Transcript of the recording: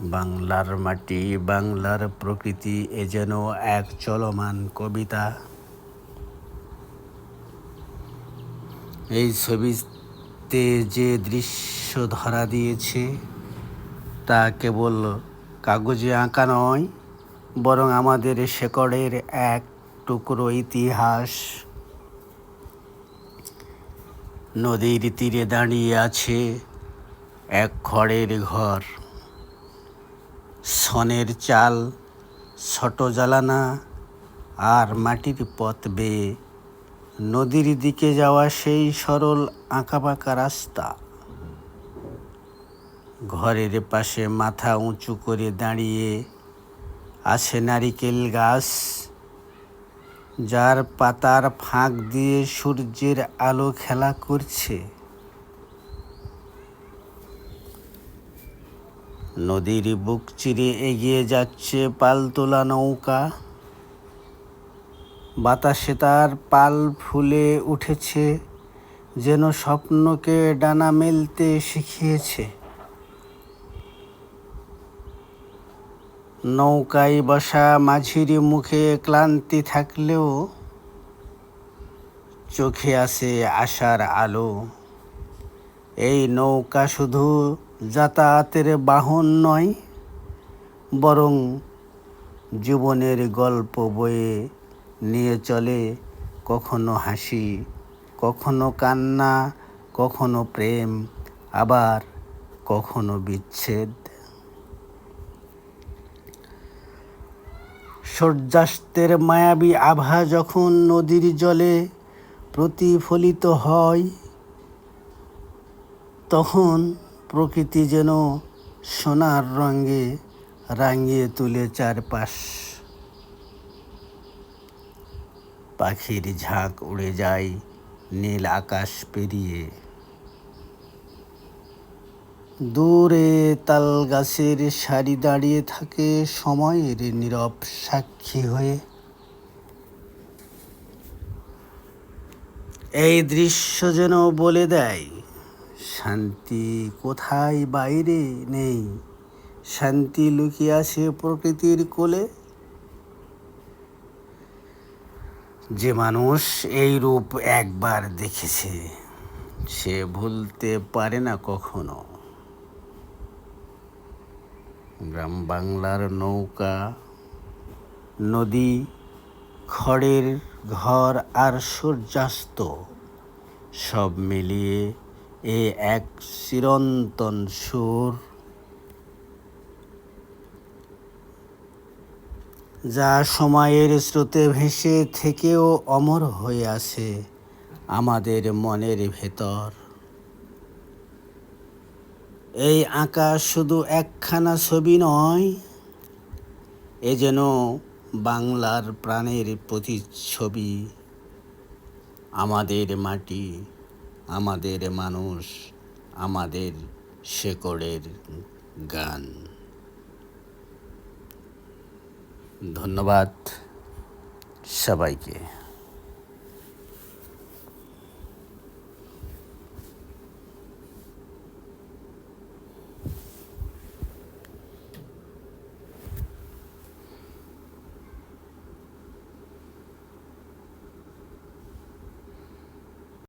বাংলার মাটি, বাংলার প্রকৃতি এ যেন এক চলমান কবিতা। এই ছবিতে যে দৃশ্য ধরা দিয়েছে, তা কেবল কাগজে আঁকা নয়, বরং আমাদের শেকড়ের এক টুকরো ইতিহাস। নদীর তীরে দাঁড়িয়ে আছে এক খড়ের ঘর। সনের চাল, ছোট জ্বালানা আর মাটির পথ বেয়ে নদীর দিকে যাওয়া সেই সরল আঁকাবাঁকা রাস্তা। ঘরের পাশে মাথা উঁচু করে দাঁড়িয়ে আছে নারিকেল গাছ, যার পাতার ফাঁক দিয়ে সূর্যের আলো খেলা করছে। নদীর বুক চিরে এগিয়ে যাচ্ছে পালতোলা নৌকা। বাতাসে তার পাল ফুলে উঠেছে, যেন স্বপ্নকে ডানা মেলতে শিখিয়েছে। নৌকায় বসা মাঝির মুখে ক্লান্তি থাকলেও চোখে আসে আশার আলো। এই নৌকা শুধু যাতায়াতের বাহন নয়, বরং জীবনের গল্প বয়ে নিয়ে চলে কখনো হাসি, কখনো কান্না, কখনো প্রেম, আবার কখনো বিচ্ছেদ। সূর্যাস্তের মায়াবী আভা যখন নদীর জলে প্রতিফলিত হয় তখন প্রকৃতি যেন সোনার রঙে রাঙিয়ে তুলে চারপাশ। পাখির ঝাঁক উড়ে যায় নীল আকাশ পেরিয়ে। দূরে তাল গাছের সারি দাঁড়িয়ে থাকে সময়ের নীরব সাক্ষী হয়ে। এই দৃশ্য যেন বলে দেয় শান্তি কোথায় বাইরে নেই? শান্তি লুকিয়ে আছে প্রকৃতির কোলে। যে মানুষ এই রূপ একবার দেখেছে, সে ভুলতে পারে না কখনো। গ্রাম বাংলার নৌকা, নদী, খড়ের ঘর আর সূর্যাস্ত সব মিলিয়ে এ এক চিরন্তন সুর। যা সময়ের স্রোতে ভেসে থেকেও অমর হয়ে আছে আমাদের মনের ভেতর। এই আঁকা শুধু একখানা ছবি নয়, এ যেন বাংলার প্রাণের প্রতিচ্ছবি, আমাদের মাটি। আমাদের মানুষ আমাদের শেকড়ের গান। ধন্যবাদ সবাইকে।